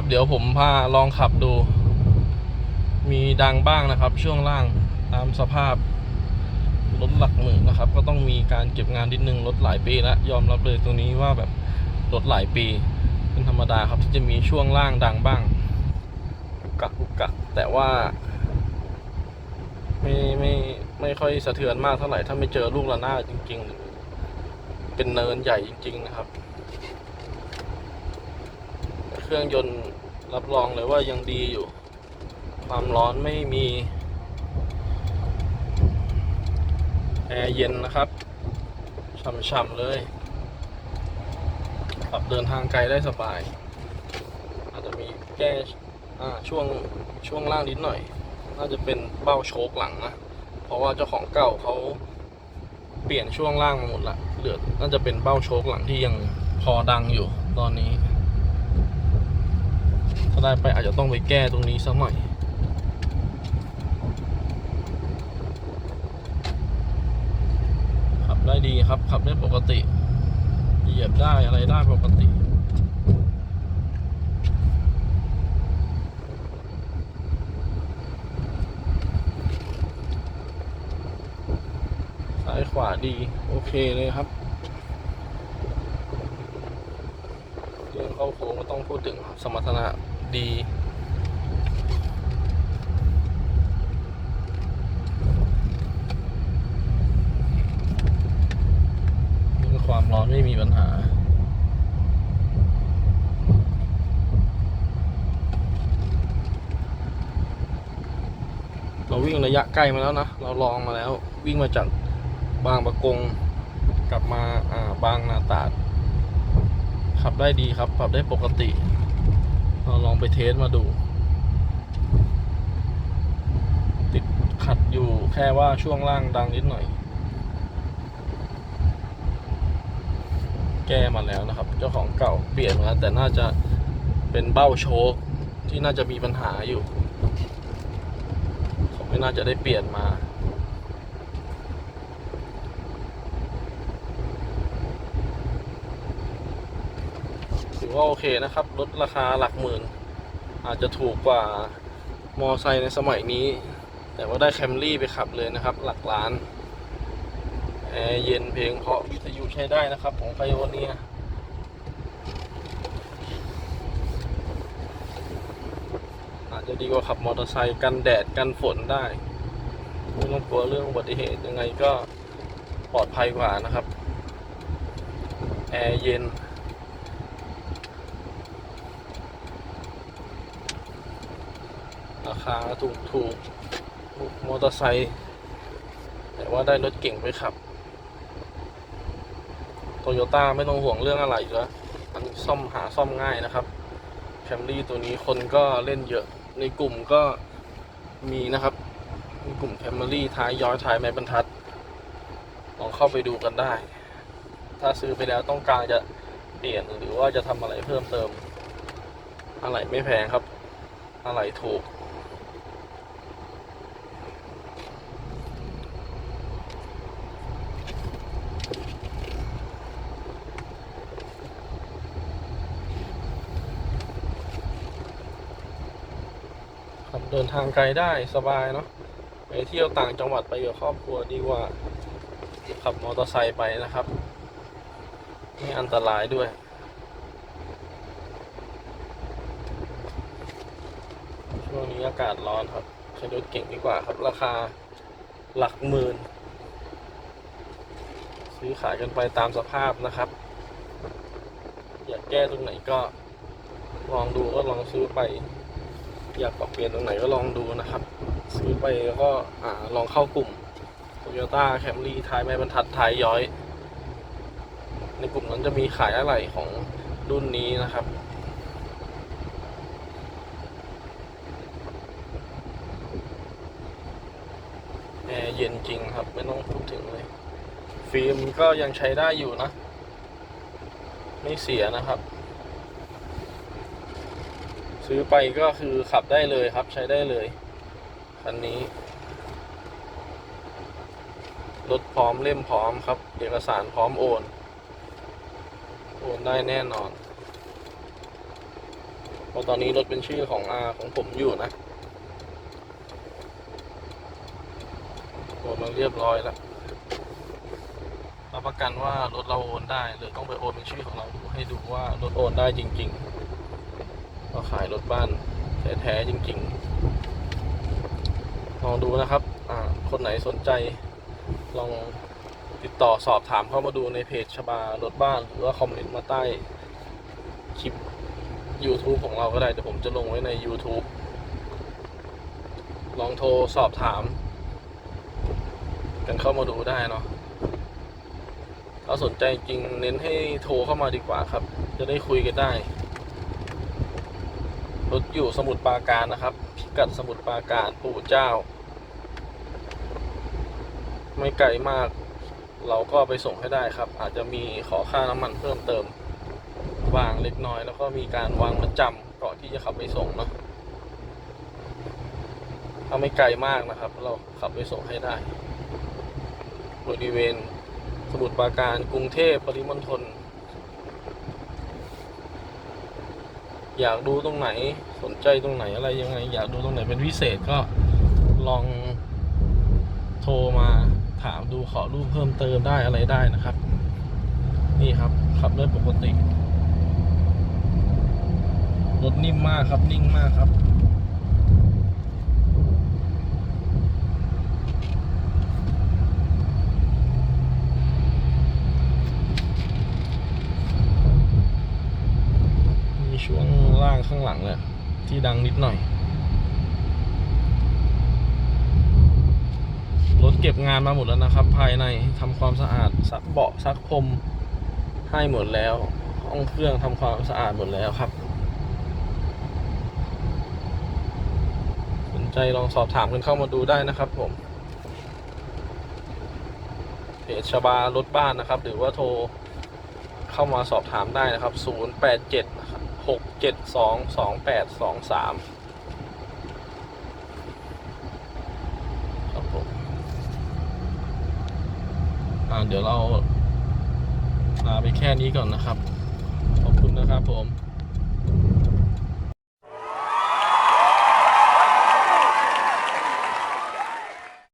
ครับ เดี๋ยวผมพาลองขับดู มีดังบ้างนะครับ ช่วงล่างตามสภาพรถหลักหมื่นนะครับ ก็ต้องมีการเก็บงานนิดนึงรถหลายปีแล้วยอมรับเลยตรงนี้ว่าแบบรถหลายปี เป็นธรรมดาครับที่จะมีช่วงล่างดังบ้างกักกุกกักแต่ว่าไม่ไม่ไม่ค่อยสะเทือนมากเท่าไหร่ถ้าไม่เจอลูกระนาดจริงๆหรือเป็นเนินใหญ่จริง ๆ นะครับ เครื่องยนต์รับรองเลยว่ายังดีอยู่ ความร้อนไม่มี แอร์เย็นนะครับฉ่ำๆเลยขับเดินทางไกลได้สบาย อาจจะมีแก้ช่วงช่วงล่างนิดหน่อย น่าจะเป็นเบ้าโชคหลังนะ เพราะว่าเจ้าของเก่าเขาเปลี่ยนช่วงล่างมาหมดละเหลือน่าจะเป็นเบ้าโชคหลังที่ยังพอดังอยู่ตอนนี้ ถ้าได้ไปอาจจะต้องไปแก้ตรงนี้สักหน่อยขับได้ดีครับขับได้ปกติ เหยียบได้อะไรได้ปกติซ้ายขวาดี โอเคเลยครับเรื่องเข้าโค้งก็ต้องพูดถึงครับสมรรถนะ ดี ความร้อนไม่มีปัญหาเราวิ่งระยะใกล้มาแล้วนะ เราลองมาแล้ว วิ่งมาจากบางประกง กลับมาอ่าบางนาตาด ขับได้ดีครับ ขับได้ปกติ เราลองไปเทสมาดู ติดขัดอยู่แค่ว่าช่วงล่างดังนิดหน่อย แก้มาแล้วนะครับ เจ้าของเก่าเปลี่ยนมาแต่น่าจะเป็นเบ้าโชคที่น่าจะมีปัญหาอยู่ ไม่น่าจะได้เปลี่ยนมา ถือ ว่าโอเคนะครับรถราคาหลักหมื่น อาจจะถูกกว่ามอไซค์ในสมัยนี้ แต่ว่าได้แคมรี่ไปขับเลยนะครับ หลักล้านแอร์เย็นเพลงเพราะวิทยุใช้ได้นะครับ ของไพโอเนียอาจจะดีกว่าขับมอเตอร์ไซค์กันแดดกันฝนได้ไม่ต้องกลัวเรื่องอุบัติเหตุยังไงก็ปลอดภัยกว่านะครับ แอร์เย็น ราคาถูกถูกมอเตอร์ไซค์แต่ว่าได้รถเก่งไปขับโตโยต้าไม่ต้องห่วงเรื่องอะไรแล้วอันซ่อมหาซ่อมง่ายนะครับแคมรี่ตัวนี้คนก็เล่นเยอะในกลุ่มก็มีนะครับมีกลุ่มแคมรี่ท้ายย้อยท้ายไม้บรรทัดลองเข้าไปดูกันได้ ถ้าซื้อไปแล้วต้องการจะเปลี่ยนหรือว่าจะทำอะไรเพิ่มเติม อะไรไม่แพงครับ อะไรถูก ครับ เดินทางไกลได้สบายเนาะไปเที่ยวต่างจังหวัดไปกับครอบครัวดีกว่าขับมอเตอร์ไซค์ไปนะครับไม่อันตรายด้วย ช่วงนี้อากาศร้อนครับใช้รถเก่งดีกว่าครับ ราคาหลักหมื่น ซื้อขายกันไปตามสภาพนะครับ อยากแก้ตรงไหนก็ลองดูก็ลองซื้อไป อยากปรับเปลี่ยนตรงไหนก็ลองดูนะครับ ซื้อไปแล้วก็อ่าลองเข้ากลุ่ม Toyota Camry ท้ายไม้บรรทัดท้ายย้อย ในกลุ่มนั้นจะมีขายอะไรของรุ่นนี้นะครับแอร์เย็นจริงครับ ไม่ต้องพูดถึงเลย ฟิล์มก็ยังใช้ได้อยู่นะ ไม่เสียนะครับ ซื้อไปก็คือขับได้เลยครับใช้ได้เลย คันนี้ รถพร้อมเล่มพร้อมครับ เอกสารพร้อมโอน โอนได้แน่นอนปราะตอนนี้รถเป็นชื่อของอาของผมอยู่นะโอนมาเรียบร้อยแล้วรับประกันว่ารถเราโอนได้หรือต้องไปโอนเป็นชื่อของเราดูให้ดูว่ารถโอนได้จริง ๆาขายรถบ้านแท้ๆจริงๆ ลองดูนะครับ คนไหนสนใจ ลองติดต่อสอบถามเข้ามาดูในเพจชบารถบ้าน หรือว่าคอมเมนต์มาใต้คลิป YouTube ของเราก็ได้เดี๋ยวผมจะลงไว้ใน YouTube ลองโทรสอบถาม กันเข้ามาดูได้เนาะถ้าสนใจจริงเน้นให้โทรเข้ามาดีกว่าครับ จะได้คุยกันได้ รถอยู่สมุทรปราการนะครับ พิกัดสมุทรปราการปู่เจ้า ไม่ไกลมาก เราก็ไปส่งให้ได้ครับ อาจจะมีขอค่าน้ำมันเพิ่มเติมวางเล็กน้อย แล้วก็มีการวางมัดจำก่อนที่จะขับไปส่งเนาะถ้าไม่ไกลมากนะครับ เราขับไปส่งให้ได้ บริเวณสมุทรปราการกรุงเทพปริมณฑล อยากดูตรงไหนสนใจตรงไหนอะไรยังไง อยากดูตรงไหนเป็นพิเศษก็ลองโทรมาถามดูขอรูปเพิ่มเติมได้อะไรได้นะครับ นี่ครับขับได้ปกติรถนิ่มมากครับนิ่งมากครับ มีช่วงล่างหลังเนี่ยที่ดังนิดหน่อย รถเก็บงานมาหมดแล้วนะครับ ภายในทำความสะอาดซักเบาะซักพรมให้หมดแล้วห้องเครื่องทำความสะอาดหมดแล้วครับ สนใจลองสอบถามกันเข้ามาดูได้นะครับผมเพจชบารถบ้านนะครับ หรือว่าโทรเข้ามาสอบถามได้นะครับ 087นะครับ กเจ็ดสองสองแปดสองสามครับผมอ่าเดี๋ยวเราลาไปแค่นี้ก่อนนะครับ ขอบคุณนะครับผม